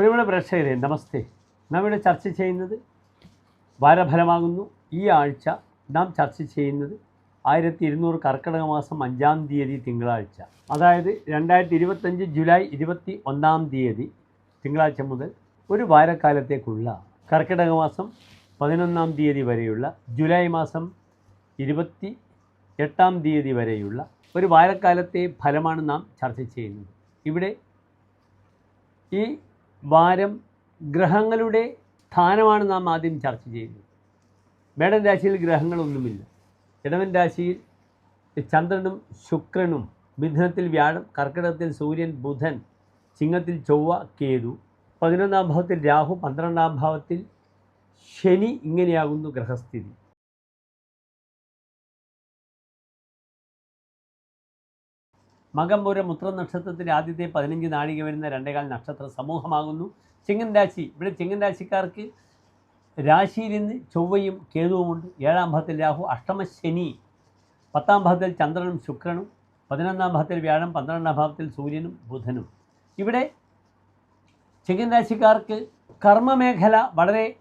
പ്രിയമുള്ള പ്രേക്ഷകരെ നമസ്തേ. നാം ഇവിടെ ചർച്ച ചെയ്യുന്നത് വാരഫലമാകുന്നു. ഈ ആഴ്ച നാം ചർച്ച ചെയ്യുന്നത് ആയിരത്തി ഇരുന്നൂറ് കർക്കിടക മാസം അഞ്ചാം തീയതി തിങ്കളാഴ്ച. അതായത് രണ്ടായിരത്തി ഇരുപത്തഞ്ച് ജൂലൈ ഇരുപത്തി ഒന്നാം തീയതി തിങ്കളാഴ്ച മുതൽ ഒരു വാരക്കാലത്തേക്കുള്ള കർക്കിടക മാസം പതിനൊന്നാം തീയതി വരെയുള്ള ജൂലൈ മാസം ഇരുപത്തി എട്ടാം തീയതി വരെയുള്ള ഒരു വാരക്കാലത്തെ ഫലമാണ് നാം ചർച്ച ചെയ്യുന്നത്. ഇവിടെ ഈ വാരം ഗ്രഹങ്ങളുടെ സ്ഥാനമാണ് നാം ആദ്യം ചർച്ച ചെയ്യുന്നത്. മേടൻ രാശിയിൽ ഗ്രഹങ്ങളൊന്നുമില്ല. ഇടവൻ രാശിയിൽ ചന്ദ്രനും ശുക്രനും മിഥുനത്തിൽ വ്യാഴം കർക്കിടകത്തിൽ സൂര്യൻ ബുധൻ ചിങ്ങത്തിൽ ചൊവ്വ കേതു. പതിനൊന്നാം ഭാവത്തിൽ രാഹു പന്ത്രണ്ടാം ഭാവത്തിൽ ശനി ഇങ്ങനെയാകുന്നു ഗ്രഹസ്ഥിതി. മകംപുര മുത്ര നക്ഷത്രത്തിന്റെ ആദ്യത്തെ പതിനഞ്ച് നാഴിക വരുന്ന രണ്ടേകാൽ നക്ഷത്ര സമൂഹമാകുന്നു. ചിങ്ങൻ രാശി ഇവിടെ ചിങ്ങൻ രാശിക്കാർക്ക് രാശിയിൽ നിന്ന് ചൊവ്വയും കേതുവുമുണ്ട് ഏഴാം ഭാഗത്തിൽ രാഹു അഷ്ടമ ശനി. പത്താം ഭാഗത്തിൽ ചന്ദ്രനും ശുക്രനും. പതിനൊന്നാം ഭാഗത്തിൽ വ്യാഴം പന്ത്രണ്ടാം ഭാഗത്തിൽ സൂര്യനും ബുധനും. ഇവിടെ ചിങ്ങൻ രാശിക്കാർക്ക് കർമ്മമേഖല വളരെ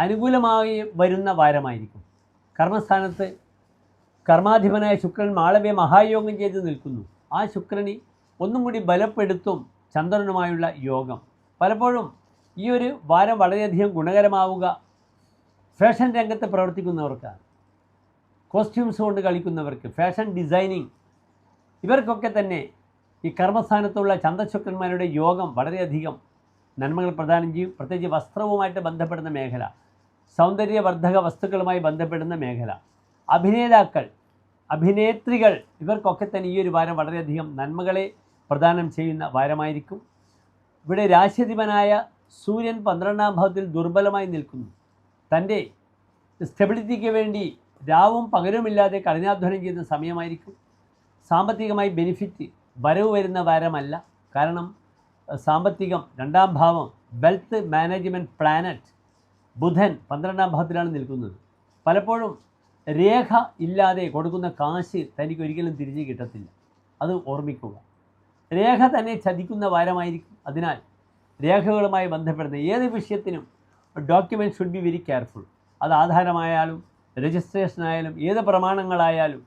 അനുകൂലമായി വരുന്ന വാരമായിരിക്കും. കർമ്മസ്ഥാനത്ത് കർമാധിപനായ ശുക്രൻ മാളവ്യ മഹായോഗം ചെയ്ത് നിൽക്കുന്നു. ആ ശുക്രനെ ഒന്നും കൂടി ബലപ്പെടുത്തും ചന്ദ്രനുമായുള്ള യോഗം. പലപ്പോഴും ഈ ഒരു വാരം വളരെയധികം ഗുണകരമാവുക ഫാഷൻ രംഗത്ത് പ്രവർത്തിക്കുന്നവർക്കാണ്. കോസ്റ്റ്യൂംസ് കൊണ്ട് കളിക്കുന്നവർക്ക് ഫാഷൻ ഡിസൈനിങ് ഇവർക്കൊക്കെ തന്നെ ഈ കർമ്മസ്ഥാനത്തുള്ള ചന്ദ്രശുക്രന്മാരുടെ യോഗം വളരെയധികം നന്മകൾ പ്രദാനം ചെയ്യും. പ്രത്യേകിച്ച് വസ്ത്രവുമായിട്ട് ബന്ധപ്പെടുന്ന മേഖല സൗന്ദര്യവർദ്ധക വസ്തുക്കളുമായി ബന്ധപ്പെടുന്ന മേഖല അഭിനേതാക്കൾ അഭിനേത്രികൾ ഇവർക്കൊക്കെ തന്നെ ഈ ഒരു വാരം വളരെയധികം നന്മകളെ പ്രദാനം ചെയ്യുന്ന വാരമായിരിക്കും. ഇവിടെ രാശിധിപനായ സൂര്യൻ പന്ത്രണ്ടാം ഭാവത്തിൽ ദുർബലമായി നിൽക്കുന്നു. തന്റെ സ്റ്റെബിലിറ്റിക്ക് വേണ്ടി രാവും പകലുമില്ലാതെ കഠിനാധ്വാനം ചെയ്യുന്ന സമയമായിരിക്കും. സാമ്പത്തികമായി ബെനിഫിറ്റ് വരവ് വരുന്ന വാരമല്ല. കാരണം സാമ്പത്തികം രണ്ടാം ഭാവം വെൽത്ത് മാനേജ്മെന്റ് പ്ലാനറ്റ് ബുധൻ പന്ത്രണ്ടാം ഭാവത്തിലാണ് നിൽക്കുന്നത്. പലപ്പോഴും രേഖ ഇല്ലാതെ കൊടുക്കുന്ന കാശ് തനിക്ക് ഒരിക്കലും തിരിഞ്ഞ് കിട്ടത്തില്ല. അത് ഓർമ്മിക്കുക. രേഖ തന്നെ ചതിക്കുന്ന വാരമായിരിക്കും. അതിനാൽ രേഖകളുമായി ബന്ധപ്പെടുന്ന ഏത് വിഷയത്തിനും document should be very careful അത് ആധാരമായാലും രജിസ്ട്രേഷൻ ആയാലും ഏത് പ്രമാണങ്ങളായാലും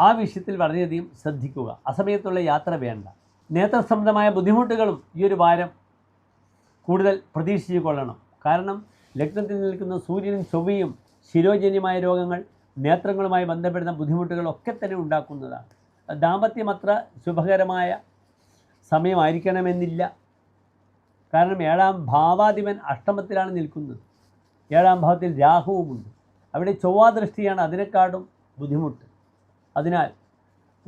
ആ വിഷയത്തിൽ വളരെയധികം ശ്രദ്ധിക്കുക. അസമയത്തുള്ള യാത്ര വേണ്ട. നേത്രസംബന്ധമായ ബുദ്ധിമുട്ടുകളും ഈ ഒരു വാരം കൂടുതൽ പ്രതീക്ഷിച്ചു കൊള്ളണം. കാരണം ലഗ്നത്തിൽ നിൽക്കുന്ന സൂര്യനും ചൊവ്വയും ശിരോജന്യമായ രോഗങ്ങൾ നേത്രങ്ങളുമായി ബന്ധപ്പെടുന്ന ബുദ്ധിമുട്ടുകളൊക്കെ തന്നെ ഉണ്ടാക്കുന്നതാണ്. ദാമ്പത്യം അത്ര ശുഭകരമായ സമയമായിരിക്കണമെന്നില്ല. കാരണം ഏഴാം ഭാവാധിപൻ അഷ്ടമത്തിലാണ് നിൽക്കുന്നത്. ഏഴാം ഭാവത്തിൽ രാഹുവുമുണ്ട്. അവിടെ ചൊവ്വാദൃഷ്ടിയാണ് അതിനെക്കാട്ടും ബുദ്ധിമുട്ട്. അതിനാൽ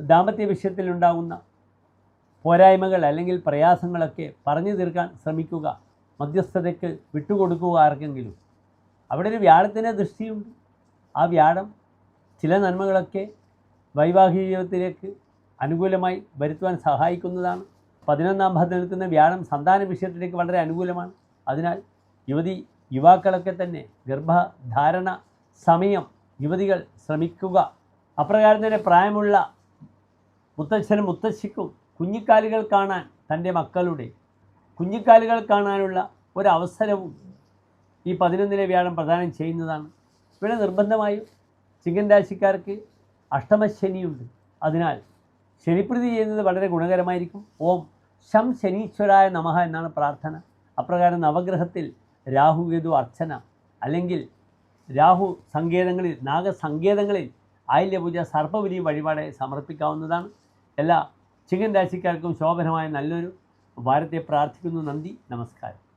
ദാമ്പത്യ വിഷയത്തിൽ ഉണ്ടാകുന്ന പോരായ്മകൾ അല്ലെങ്കിൽ പ്രയാസങ്ങളൊക്കെ പറഞ്ഞു തീർക്കാൻ ശ്രമിക്കുക മധ്യസ്ഥതയ്ക്ക് വിട്ടുകൊടുക്കുക ആർക്കെങ്കിലും. അവിടെ ഒരു വ്യാഴത്തിന്റെ ദൃഷ്ടിയുണ്ട്. ആ വ്യാഴം ചില നന്മകളൊക്കെ വൈവാഹിക ജീവിതത്തിലേക്ക് അനുകൂലമായി വരുത്തുവാൻ സഹായിക്കുന്നതാണ്. പതിനൊന്നാം ഭാഗത്ത് നിൽക്കുന്ന വ്യാഴം സന്താന വിഷയത്തിലേക്ക് വളരെ അനുകൂലമാണ്. അതിനാൽ യുവതി യുവാക്കളൊക്കെ തന്നെ ഗർഭധാരണ സമയം യുവതികൾ ശ്രമിക്കുക. അപ്രകാരം തന്നെ പ്രായമുള്ള മുത്തച്ഛനും മുത്തശ്ശിക്കും കുഞ്ഞിക്കാലുകൾ കാണാൻ തന്റെ മക്കളുടെ കുഞ്ഞിക്കാലുകൾ കാണാനുള്ള ഒരവസരവും ഈ പതിനൊന്നിലെ വ്യാഴം പ്രദാനം ചെയ്യുന്നതാണ്. ഇവിടെ നിർബന്ധമായും ചിങ്ങൻ രാശിക്കാർക്ക് അഷ്ടമശനിയുണ്ട്. അതിനാൽ ശനിപ്രീതി ചെയ്യുന്നത് വളരെ ഗുണകരമായിരിക്കും. ഓം ശം ശനീശ്വരായ നമഹ എന്നാണ് പ്രാർത്ഥന. അപ്രകാരം നവഗ്രഹത്തിൽ രാഹു കേതു അർച്ചന അല്ലെങ്കിൽ രാഹു സങ്കേതങ്ങളിൽ നാഗസങ്കേതങ്ങളിൽ ആയില്യപൂജ സർപ്പബലി വഴിപാടെ സമർപ്പിക്കാവുന്നതാണ്. എല്ലാ ചിങ്ങൻ രാശിക്കാർക്കും ശോഭനമായ നല്ലൊരു വാരത്തെ പ്രാർത്ഥിക്കുന്നു. നന്ദി. നമസ്കാരം.